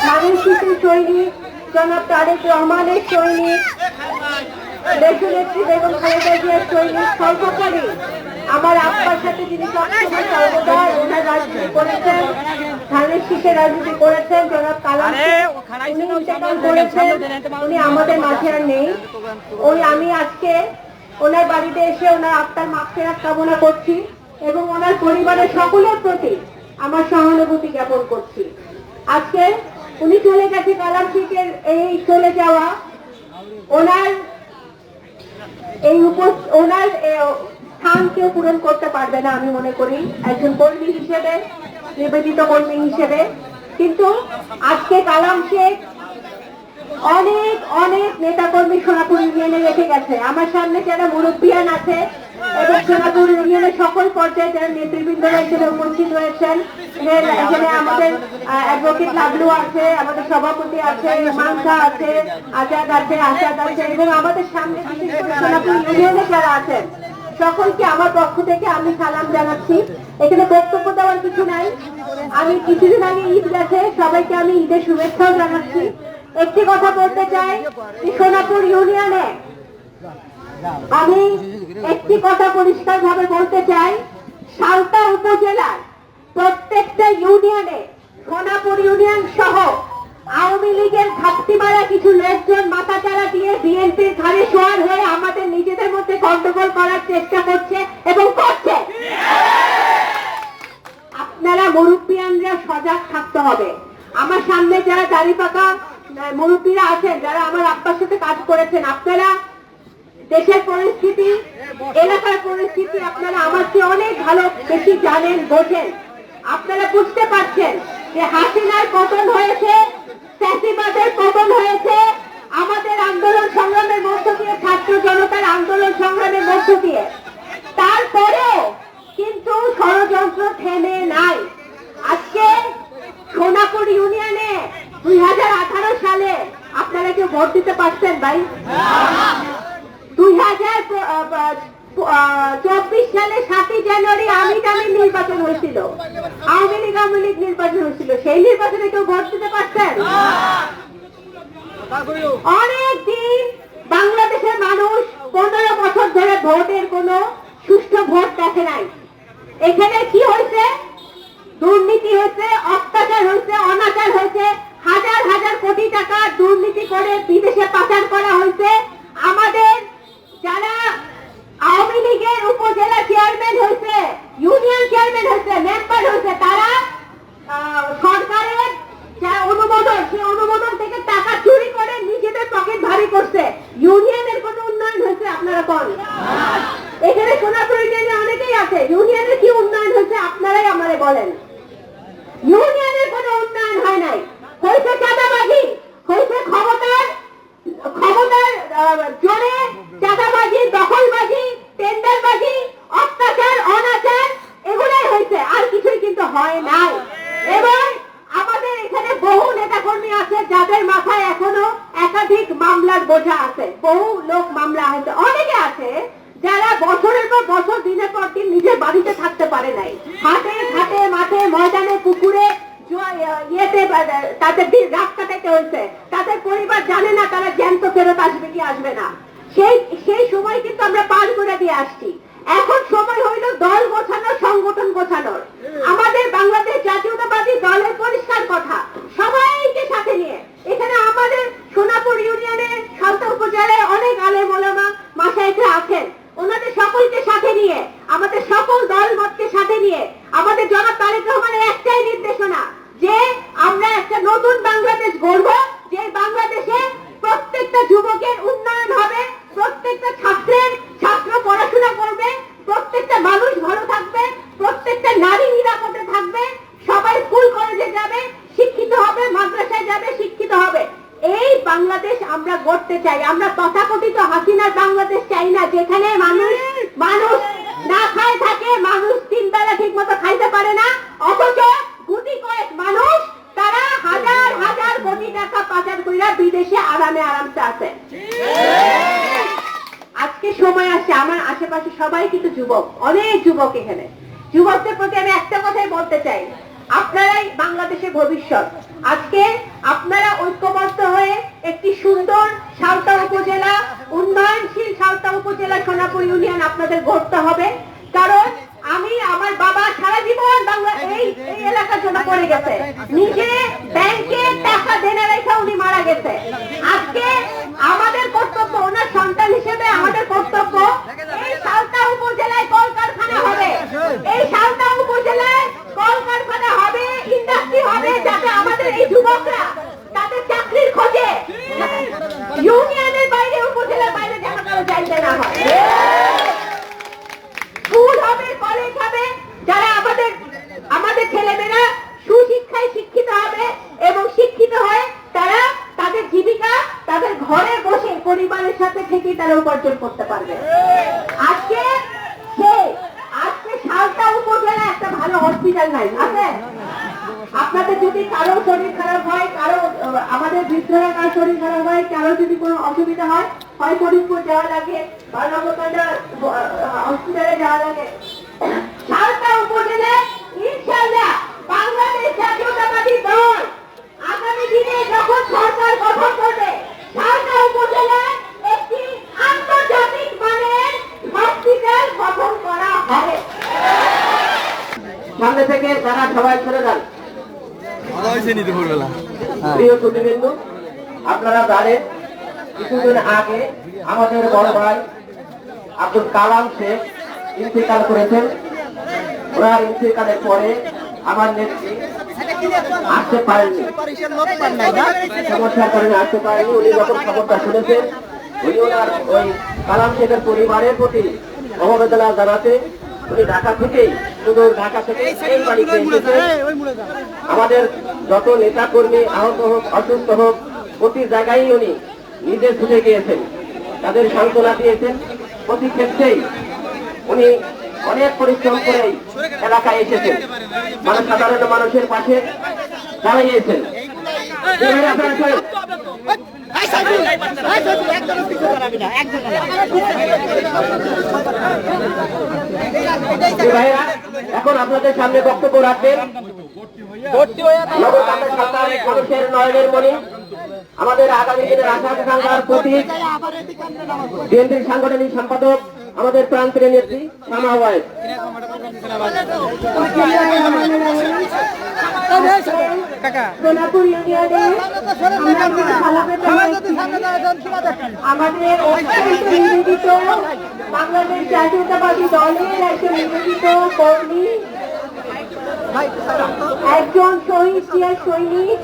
নারী শিশু সৈনিক জনাব তারেক রহমানের সৈনিক দেশনেত্রী বেগম খালেদা জিয়ার সৈনিক সর্বকারী আমার আব্বার সাথে যিনি সবসময় সর্বদা ওনার রাজনীতি করেছেন ধানের শীষে রাজনীতি করেছেন জনাব কালাম উনি ইন্তেকাল করেছেন উনি আমাদের মাঝে আর নেই। ওই আমি আজকে ওনার বাড়িতে এসে ওনার আত্মার মাফেরাত কামনা করছি। এবং ওনার পরিবারের সকলের প্রতি আমার সহানুভূতি জ্ঞাপন করছি। আজকে উনি চলে গেছে কালাম শীতের এই চলে যাওয়া। ওনার এই ওনার স্থান কেউ পূরণ করতে পারবে না আমি মনে করি। একজন কর্মী হিসেবে, নিবেদিত কর্মী হিসেবে। কিন্তু আজকে কালাম শেখ অনেক অনেক নেতাকর্মী সোনাপুর ইউনিয়নে রেখে গেছে। আমার সামনে যারা মুরব্বিয়ান আছে এবং সোনাপুর ইউনিয়নের সকল পর্যায়ে নেতৃবৃন্দরা এখানে উপস্থিত রয়েছেন এখানে- আমাদের অ্যাডভোকেট লাবলু আছে, আমাদের সভাপতি আছে মাংসা আছে, আজাদ আছে আছে, এবং আমাদের সামনে ইউনিয়নে যারা আছেন, সকলকে আমার পক্ষ থেকে আমি সালাম জানাচ্ছি। এখানে বক্তব্য দেওয়ার কিছু নাই। আমি কিছুদিন আগে ঈদ গেছে, সবাইকে আমি ঈদের শুভেচ্ছাও জানাচ্ছি। একটি কথা বলতে চাই সোনাপুর ইউনিয়নে আমি একটি কথা পরিষ্কার ভাবে বলতে চাই, সালতা উপজেলার প্রত্যেকটা ইউনিয়নে সোনাপুর ইউনিয়ন সহ আওয়ামী লীগের ঘাপটি মারা কিছু লোকজন মাথা চারা দিয়ে বিএনপির ঘাড়ে সোয়ার হয়ে আমাদের নিজেদের মধ্যে গন্ডগোল করার চেষ্টা করছে এবং করছে। আপনারা মুরব্বিয়ানরা সজাগ থাকতে হবে। আমার সামনে যারা দাড়ি পাকা মুরব্বীরা আছেন, যারা আমার আব্বার সাথে কাজ করেছেন, আপনারা দেশের পরিস্থিতি, এলাকার পরিস্থিতি আপনারা আমার চেয়ে অনেক ভালো বেশি জানেন, বোঝেন। আপনারা বুঝতে পারছেন যে হাসিনার পতন হয়েছে, ফ্যাসিবাদের পতন হয়েছে, আমাদের আন্দোলন সংগ্রামের মধ্য দিয়ে, ছাত্র জনতার আন্দোলন সংগ্রামের মধ্য দিয়ে। তারপরেও কিন্তু ষড়যন্ত্র থেমে নাই। আজকে সোনাপুর ইউনিয়নে দুই হাজার আঠারো সালে আপনারা কেউ ভোট দিতে পারছেন ভাই? চব্বিশ সালে সাতই জানুয়ারি আমি টামির নির্বাচন হয়েছিল। আওয়ামী লীগ আওয়ামী লীগ নির্বাচন হয়েছিল। সেই নির্বাচনে কেউ ভোট দিতে পারছেন অনেক বাংলাদেশের মানুষ পনেরো বছর ধরে ভোটের কোনো সুষ্ঠু ভোট দেখে নাই। এখানে কি হয়েছে? দুর্নীতি হয়েছে, অত্যাচার হয়েছে, অনাচার হয়েছে। হাজার হাজার কোটি টাকা দুর্নীতি করে বিদেশে পাচার করা হয়েছে। আমাদের যারা আওয়ামী লীগের উপজেলা চেয়ারম্যান হয়েছে ইউনিয়ন চেয়ারম্যান হয়েছে মেম্বার হয়েছে, তারা সরকারের অনুমোদন সেই অনুমোদন থেকে টাকা চুরি করে নিজেদের পকেট ভারী করছে। ইউনিয়নের কোনো উন্নয়ন হয়েছে, আপনারা কোন এখানে সোনাপুর ইউনিয়নে অনেকেই আছে ইউনিয়নের কি উন্নয়ন হয়েছে, আপনারাই আমারে বলেন। ইউনিয়নের কোনো উন্নয়ন হয় নাই। হয়েছে চাঁদাবাজি হয়েছে ক্ষমতার ক্ষমতার আহ, জোরে চাঁদাবাজি দখলবাজি টেন্ডারবাজি অত্যাচার অনাচার এগুলাই হয়েছে আর কিছুই কিন্তু হয় নাই এবং আমাদের এখানে বহু নেতাকর্মী আছে যাদের মাথায় এখনও একাধিক মামলার বোঝা আছে। বহু লোক মামলা আছে অনেকে আছে যারা বছরের পর বছর দিনের পর দিন নিজের বাড়িতে থাকতে পারে নাই। হাটে ঘাটে মাঠে ময়দানে পুকুরে ইয়েতে তাদের দিন রাত হয়েছে তাদের পরিবার জানে না তারা জ্যান্ত ফেরত আসবে কি আসবে না। সেই সেই সময় কিন্তু আমরা পার করে দিয়ে আসছি। এখন সময় হইল দল গোছানোর সংগঠন গোছানোর আমাদের বাংলাদেশ জাতীয়তাবাদী দলের পরিষ্কার কথা সবাইকে সাথে নিয়ে এখানে আমাদের সোনাপুর ইউনিয়নের সালতা উপজেলায় অনেক আলেম ওলামা মাসাইকরা আছেন ওনাদের সকলকে সাথে নিয়ে আমাদের সকল দল মতকে সাথে নিয়ে আমাদের জনাব তারেক রহমানের একটাই নির্দেশনা যে আমরা একটা নতুন বাংলাদেশ গড়ব যে বাংলাদেশে প্রত্যেকটা যুবকের উন্নয়ন হবে প্রত্যেকটা ছাত্রের ছাত্র পড়াশোনা করবে প্রত্যেকটা মানুষ ভালো থাকবে প্রত্যেকটা নারী নিরাপদে থাকবে সবাই স্কুল কলেজে যাবে শিক্ষিত হবে মাদ্রাসায় যাবে শিক্ষিত হবে এই বাংলাদেশ আমরা গড়তে চাই। আমরা তথাকথিত হাসিনার বাংলাদেশ চাই না, যেখানে মানুষ মানুষ না খায় থাকে, মানুষ তিন বেলা ঠিক মতো খাইতে পারে না। অথচ গুটি কয়েক মানুষ, তারা হাজার হাজার কোটি টাকা পাচার কইরা বিদেশে আরামে আরামসে আছে। আজকে সময় আসছে, আমার আশেপাশে সবাই কিন্তু যুবক, অনেক যুবক এখানে। যুবকদের প্রতি আমি করতে চাই। আপনারাই বাংলাদেশের ভবিষ্যৎ। আজকে আপনারা ঐক্যবদ্ধ হয়ে একটি সুন্দর সালতা উপজেলা, উন্নয়নশীল সালতা উপজেলা সোনাপুর ইউনিয়ন আপনাদের গড়তে হবে। কারণ আমি, আমার বাবা সারা জীবন বাংলা এই এলাকার জন্য পড়ে গেছে। নিজে ব্যাংকে টাকা দেনে রেখে উনি মারা গেছে আজকে আমাদের কর্তব্য ওনার সন্তান হিসেবে আমাদের কর্তব্য এই সালতা উপজেলায় কলকারখানা হবে এই সালতা উপজেলায় কলকারখানা হবে ইন্ডাস্ট্রি হবে যাতে আমাদের এই যুবকরা তাদের চাকরির খোঁজে ইউনিয়নের বাইরে উপজেলার বাইরে যেন কারও চাইতে না হয় স্কুল হবে কলেজ হবে যারা আমাদের আমাদের ছেলেমেয়েরা সুশিক্ষায় শিক্ষিত হবে এবং শিক্ষিত হয়ে তারা তাদের জীবিকা তাদের ঘরে বসে পরিবারের তারা উপার্জন করতে পারবে। আজকে আজকে সালটা উপজেলা একটা ভালো হসপিটাল নাই, আছে? আপনাদের যদি কারও শরীর খারাপ হয়, কারও আমাদের বৃদ্ধরা কারও শরীর খারাপ হয়, কারও যদি কোনো অসুবিধা হয় হয় ফরিদপুর যাওয়া লাগে হসপিটালে যাওয়া লাগে। সালটা উপজেলায় ইনশাআল্লাহ বাংলাদেশ জাতীয়তাবাদী দল আগামী দিনে যখন সরকার গঠন করবে সালটা উপজেলায় একটি আন্তর্জাতিক মানের হসপিটাল গঠন করা হবে সামনে থেকে তারা সবাই যান। প্রিয় সুদীবিন্দু আপনারা জানেন কিছুদিন আগে আমাদের বড় ভাই আব্দুল কালাম শেখ ইন্তেকাল করেছেন। ওনার ইন্তেকালের পরে আমার নেত্রী আসতে পারেননি। সমস্যার কারণে আসতে পারেনি উনি যখন খবরটা শুনেছেন উনি ওনার ওই কালাম শেখের পরিবারের প্রতি সমবেদনা জানাতে উনি ঢাকা থেকেই সুদূর ঢাকা থেকে এই বাড়িতে আমাদের যত নেতা কর্মী আহত হোক অসুস্থ হোক প্রতি জায়গায় উনি নিজে ছুটে গিয়েছেন। তাদের সান্ত্বনা দিয়েছেন। প্রতি ক্ষেত্রেই উনি অনেক পরিশ্রম করে এলাকায় এসেছেন। মানে সাধারণ মানুষের পাশে দাঁড়িয়েছেন। আপনারা এখন আপনাদের সামনে বক্তব্য রাখবেন। মানুষের নয়নের মণি আমাদের আগামী দিনের আশা আকাঙ্ক্ষার প্রতীক বিএনপির সাংগঠনিক সম্পাদক আমাদের প্রান্তের নেত্রী শামা ওয়াইদ সোনাপুর ইউনিয়নে আমাদের অত্যন্ত নিবেদিত বাংলাদেশ জাতীয়তাবাদী দলের একজন নিবেদিত কর্মী একজন শহীদ সৈনিক